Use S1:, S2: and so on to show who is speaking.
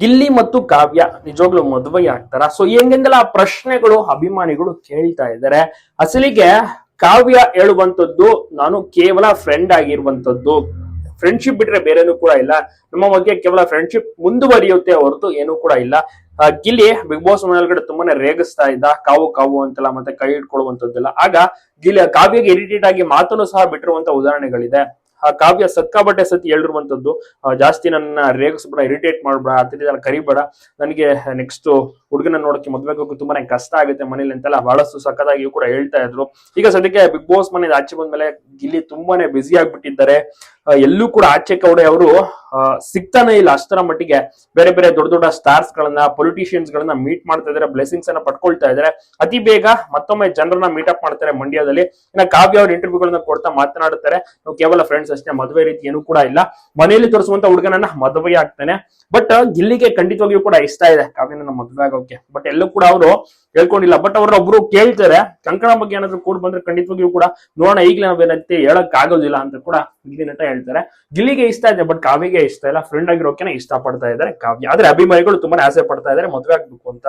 S1: ಗಿಲ್ಲಿ ಮತ್ತು ಕಾವ್ಯ ನಿಜವಾಗ್ಲೂ ಮದುವೆ ಆಗ್ತಾರ. ಸೊ ಹೆಂಗೆಂದೆಲ್ಲ ಪ್ರಶ್ನೆಗಳು, ಅಭಿಮಾನಿಗಳು ಕೇಳ್ತಾ ಇದ್ದಾರೆ. ಅಸಲಿಗೆ ಕಾವ್ಯ ಹೇಳುವಂಥದ್ದು ನಾನು ಕೇವಲ ಫ್ರೆಂಡ್ ಆಗಿರುವಂತದ್ದು ಫ್ರೆಂಡ್ಶಿಪ್ ಬಿಟ್ರೆ ಬೇರೇನು ಕೂಡ ಇಲ್ಲ. ನಮ್ಮ ಬಗ್ಗೆ ಕೇವಲ ಫ್ರೆಂಡ್ಶಿಪ್ ಮುಂದುವರಿಯುತ್ತೆ ಹೊರತು ಏನೂ ಕೂಡ ಇಲ್ಲ. ಗಿಲ್ಲಿ ಬಿಗ್ ಬಾಸ್ ಮನೆಯೊಳಗಡೆ ತುಂಬಾನೇ ರೇಗಿಸ್ತಾ ಇದ್ದ. ಕಾವು ಕಾವು ಅಂತೆಲ್ಲ ಮತ್ತೆ ಕೈ ಇಟ್ಕೊಳ್ಳುವಂತದ್ದೆಲ್ಲ ಆಗ ಗಿಲ್ಲಿ ಕಾವ್ಯಗೆ ಇರಿಟೇಟ್ ಆಗಿ ಮಾತನ್ನು ಸಹ ಬಿಟ್ಟಿರುವಂತ ಉದಾಹರಣೆಗಳಿದೆ. ಆ ಕಾವ್ಯ ಸಕ್ಕಾಬಟ್ಟೆ ಸತಿ ಹೇಳಿರುವಂತದ್ದು ಜಾಸ್ತಿ ನನ್ನ ರೇಗಿಸ್ಬೇಡ, ಇರಿಟೇಟ್ ಮಾಡ್ಬೇಡ, ಆ ನಾನು ಕರಿಬೇಡ. ನನಗೆ ನೆಕ್ಸ್ಟ್ ಹುಡುಗನ ನೋಡಕ್ಕೆ ಮದ್ವೆ ತುಂಬಾನೇ ಕಷ್ಟ ಆಗುತ್ತೆ ಮನೇಲಿ ಅಂತೆಲ್ಲ ಬಹಳಷ್ಟು ಸಖತ್ತಾಗಿ ಕೂಡ ಹೇಳ್ತಾ ಇದ್ರು. ಈಗ ಸದ್ಯಕ್ಕೆ ಬಿಗ್ ಬಾಸ್ ಮನೆ ಆಚೆ ಬಂದ್ಮೇಲೆ ಗಿಲ್ಲಿ ತುಂಬಾನೇ ಬ್ಯುಸಿ ಆಗ್ಬಿಟ್ಟಿದ್ದಾರೆ. ಎಲ್ಲೂ ಕೂಡ ಆಚೆ ಕೌಡೆ ಅವರು ಸಿಗ್ತಾನೆ ಇಲ್ಲ. ಅಷ್ಟರ ಮಟ್ಟಿಗೆ ಬೇರೆ ಬೇರೆ ದೊಡ್ಡ ದೊಡ್ಡ ಸ್ಟಾರ್ಸ್ ಗಳನ್ನ ಪೊಲಿಟಿಷಿಯನ್ಸ್ ಗಳನ್ನ ಮೀಟ್ ಮಾಡ್ತಾ ಇದಾರೆ ಬ್ಲೆಸಿಂಗ್ಸ್ ಅನ್ನ ಪಡ್ಕೊಳ್ತಾ ಇದಾರೆ. ಅತಿ ಬೇಗ ಮತ್ತೊಮ್ಮೆ ಜನರನ್ನ ಮೀಟ್ ಅಪ್ ಮಾಡ್ತಾರೆ ಮಂಡ್ಯದಲ್ಲಿ. ಇನ್ನ ಕಾವ್ಯ ಅವ್ರ ಇಂಟರ್ವ್ಯೂಗಳನ್ನ ಕೊಡ್ತಾ ಮಾತನಾಡುತ್ತಾರೆ. ನಾವು ಕೇವಲ ಫ್ರೆಂಡ್ಸ್ ಅಷ್ಟೇ, ಮದುವೆ ರೀತಿ ಏನು ಕೂಡ ಇಲ್ಲ. ಮನೆಯಲ್ಲಿ ತೋರಿಸುವಂತ ಹುಡುಗನನ್ನ ಮದುವೆ ಆಗ್ತಾನೆ. ಬಟ್ ಗಿಲ್ಲಿಗೆ ಖಂಡಿತವಾಗಿಯೂ ಕೂಡ ಇಷ್ಟ ಇದೆ ಕಾವ್ಯನ ಮದುವೆ ಆಗೋಕೆ. ಬಟ್ ಎಲ್ಲೂ ಕೂಡ ಅವರು ಹೇಳ್ಕೊಂಡಿಲ್ಲ. ಬಟ್ ಅವ್ರ ಒಬ್ರು ಕೇಳ್ತಾರೆ. ಕಂಕಣ ಬಗ್ಗೆ ಏನಾದ್ರು ಕೂಡ ಬಂದ್ರೆ ಖಂಡಿತವಾಗಿಯೂ ಕೂಡ ನೋಡೋಣ. ಈಗಲೇ ನಾವೇನಂತೆ ಹೇಳಕ್ ಆಗೋದಿಲ್ಲ ಅಂತ ಕೂಡ ಗಿಲ್ಲಿ ನಟ ಹೇಳ್ತಾರೆ. ಗಿಲ್ಲಿಗೆ ಇಷ್ಟ ಇದೆ ಬಟ್ ಕಾವ್ಯಗೆ ಇಷ್ಟ ಇಲ್ಲ. ಫ್ರೆಂಡ್ ಆಗಿರೋಕೆನೆ ಇಷ್ಟ ಪಡ್ತಾ ಇದ್ದಾರೆ. ಕಾವ್ಯ. ಆದ್ರೆ ಅಭಿಮಾನಿಗಳು ತುಂಬಾನೇ ಆಸೆ ಪಡ್ತಾ ಇದ್ದಾರೆ. ಮದುವೆ ಆಗ್ಬೇಕು ಅಂತ.